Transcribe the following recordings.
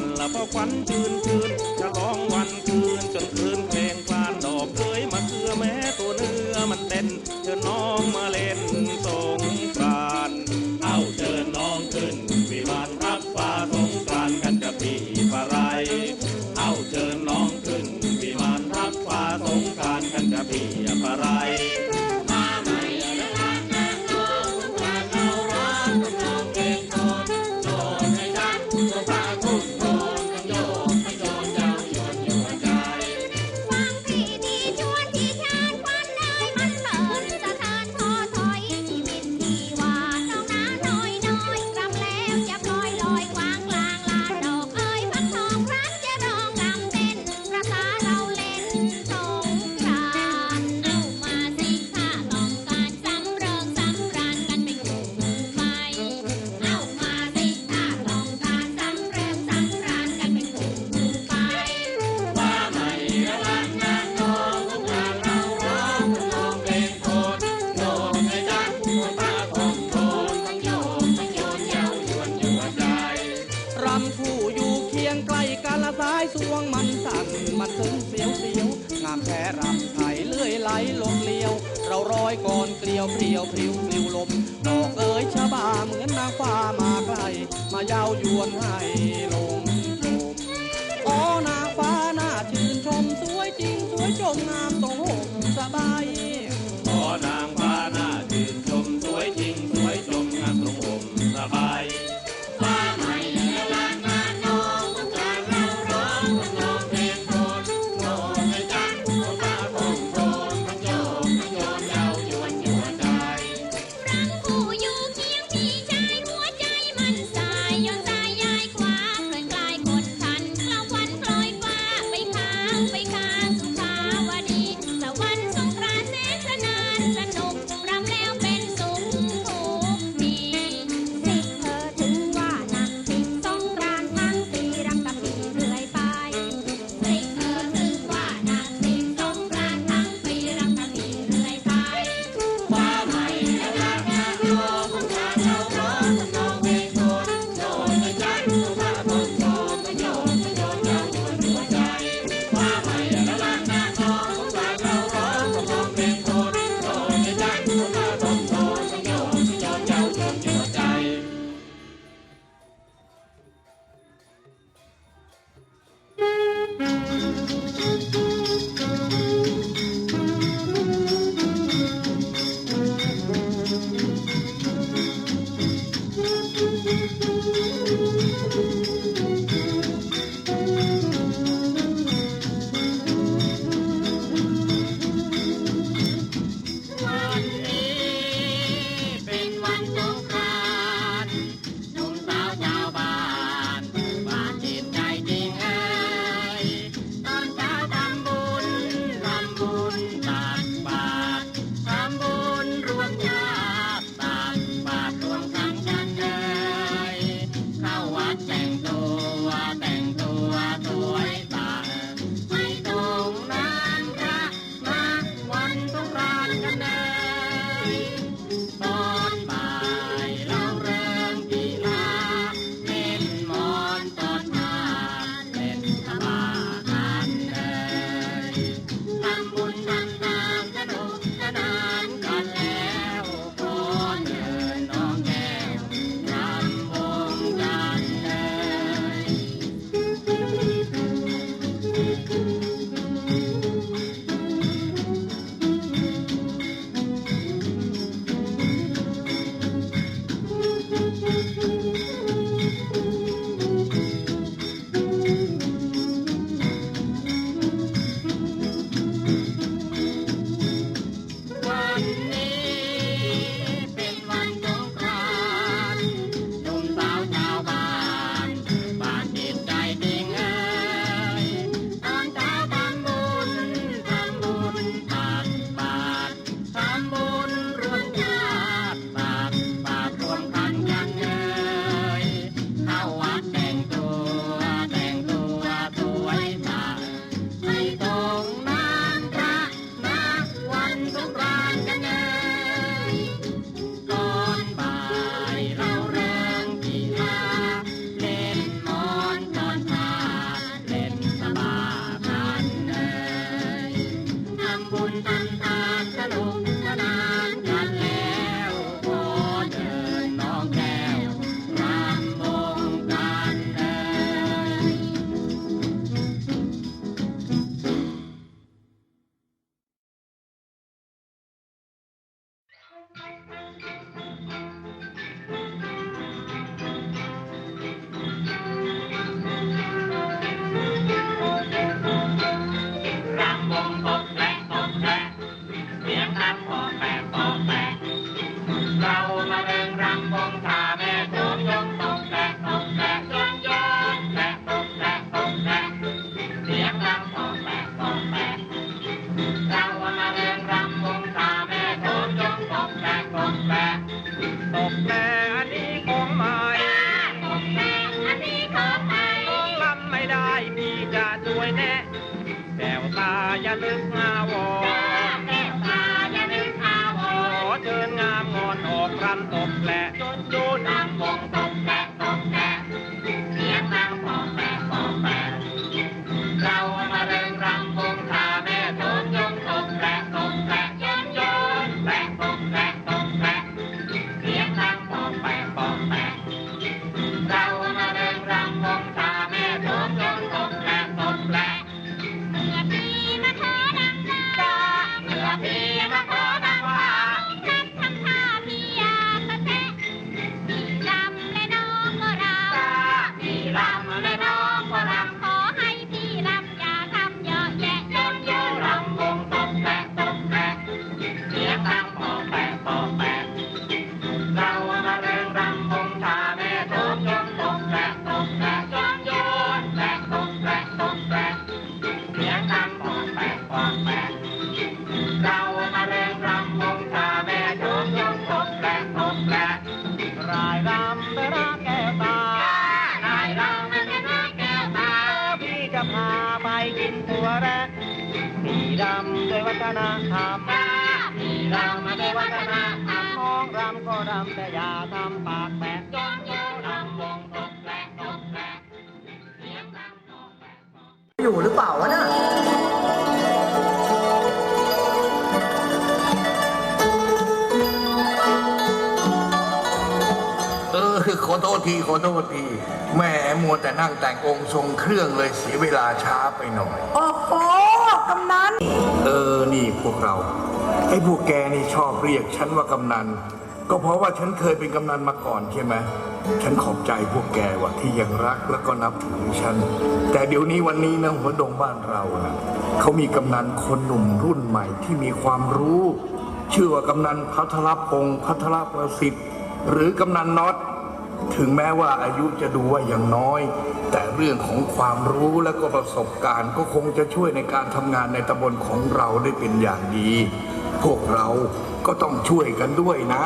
วันละพอควันชื่นชื่นจะร้องวันคืนจนคืนเพลงคลานดอกเคยมาเกลือแม้ตัวเนื้อมันเด่นเธอน้องมาเล่น Oh, Mama. ตาอย่านึกอาวรแก้วตาอย่านึกอาวรขอเชิญงามงอนออกรำตบแหละจนโยน นธรรมพี่เรามาได้วัฒนธรรมน้องรำก็รำแต่อย่าทำปากแปะจงโยรำวงตบแปลกตบแปลกเสียงดังตบแปลกอยู่หรือเปล่าวะน่ะเออขอโทษทีขอโทษทีแหม่มัวแต่นั่งแต่งองค์ทรงเครื่องเลยเสียเวลาช้าไปหน่อย โอ้โห กำนัน เออ นี่พวกเรา ไอ้พวกแกนี่ชอบเรียกฉันว่ากำนัน ก็เพราะว่าฉันเคยเป็นกำนันมาก่อนใช่ไหม ฉันขอบใจพวกแกว่าที่ยังรักแล้วก็นับถือฉัน แต่เดี๋ยวนี้วันนี้นะหัวดงบ้านเรานะเขามีกำนันคนหนุ่มรุ่นใหม่ที่มีความรู้ ชื่อว่ากำนันพัทรพงศ์พัทรประสิทธิ์ หรือกำนันน็อต ถึงแม้ว่าอายุจะดูว่ายังน้อย แต่เรื่องของความรู้และก็ประสบการณ์ก็คงจะช่วยในการทำงานในตำบลของเราได้เป็นอย่างดี พวกเราก็ต้องช่วยกันด้วยนะ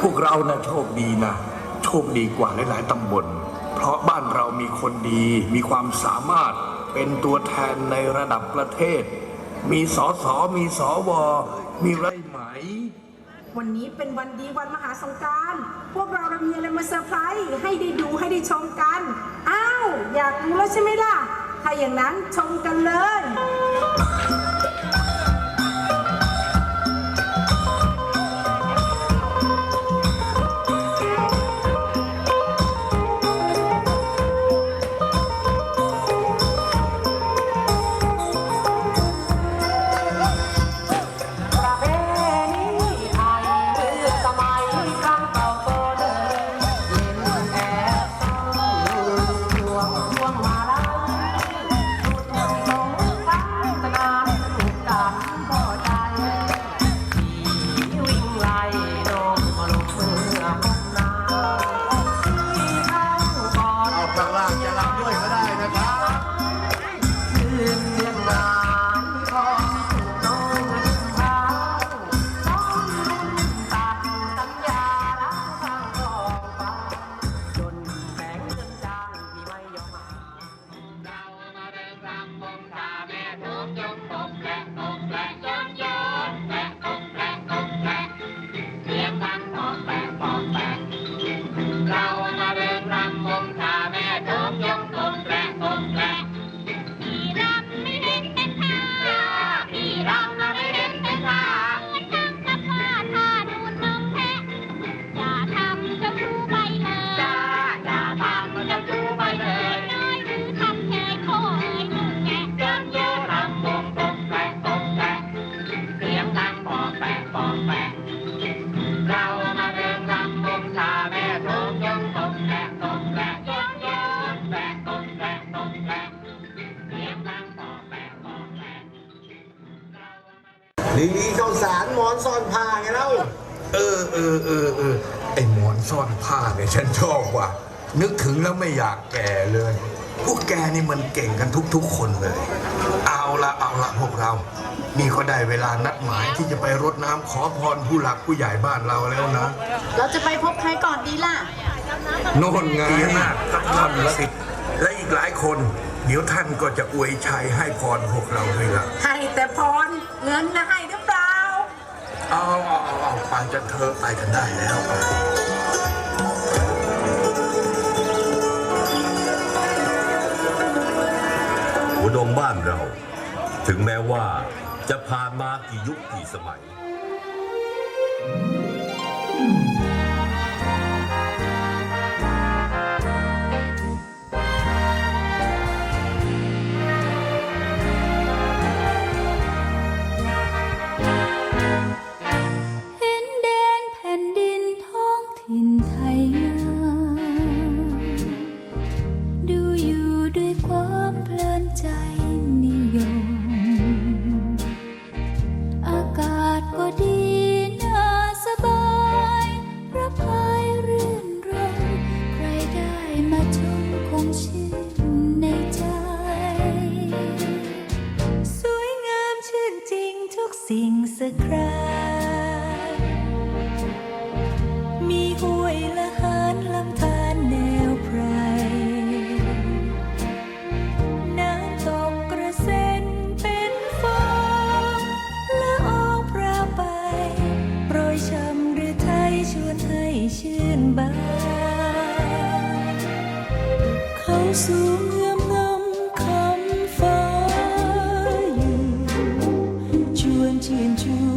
พวกเรานะโชคดีนะ โชคดีกว่าหลาย ๆตำบล เพราะบ้านเรามีคนดี มีความสามารถเป็นตัวแทนในระดับประเทศ มีสอสอมีสอวอมีไรไหม วันนี้เป็นวันดีวันมหาสงการ พวกเราเรามีอะไรมาเซอร์ไพรส์ให้ได้ดูให้ได้ชมกัน อ้าว อยากรู้แล้วใช่ไหมล่ะ ถ้าอย่างนั้นชมกันเลย ดีดีข้าสารหมอนซ่อนผ้าไงเล่าเออเออเออเออไอหมอนซ่อนผ้าเนี่ยฉันชอบว่ะ นึกถึงแล้วไม่อยากแก่เลย พวกแกนี่มันเก่งกันทุกๆคนเลย เอาละเอาละพวกเรา นี่ก็ได้เวลานัดหมายที่จะไปรดน้ำขอพรผู้หลักผู้ใหญ่บ้านเราแล้วนะ เราจะไปพบใครก่อนดีล่ะ โน่นไงดีมากท่านละสิและอีกหลายคน เดี๋ยวท่านก็จะอวยชัยให้พรพวกเราด้วยละให้แต่พร งินนาให้หรือเปล่า เอาเอาเอาเอาไปกันเถอะไปกันได้แล้วอุดมบ้านเรา ถึงแม้ว่าจะผ่านมากี่ยุคกี่สมัย thank you สิ่งสักครั้ง into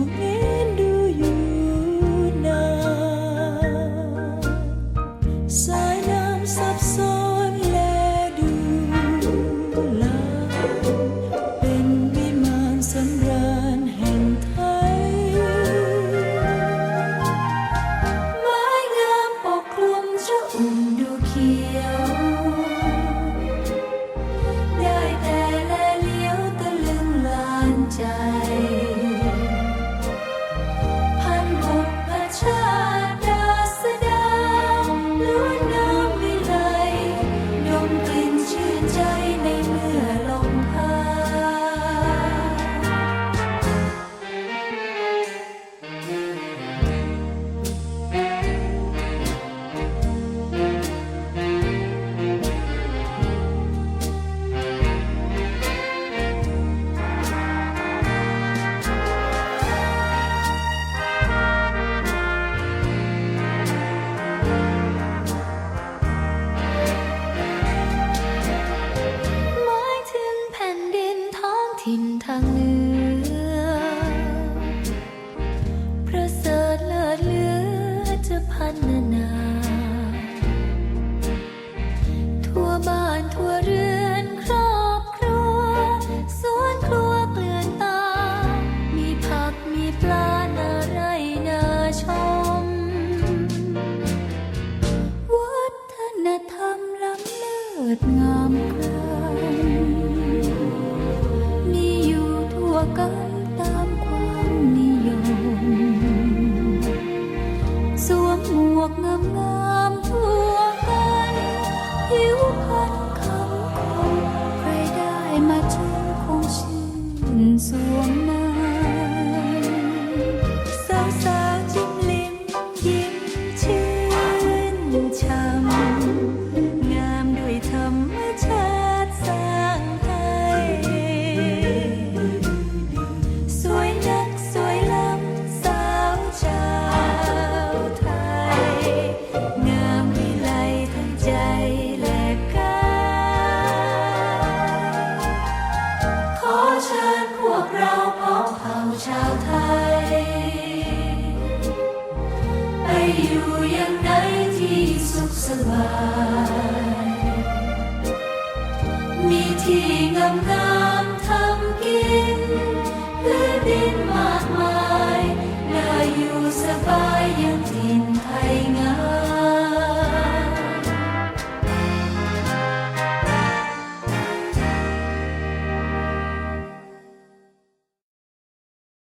อยู่อย่งใดที่สุขสบาย มีที่งามงทำกินพื้นดินมากมายน่าอยู่สบายย่ง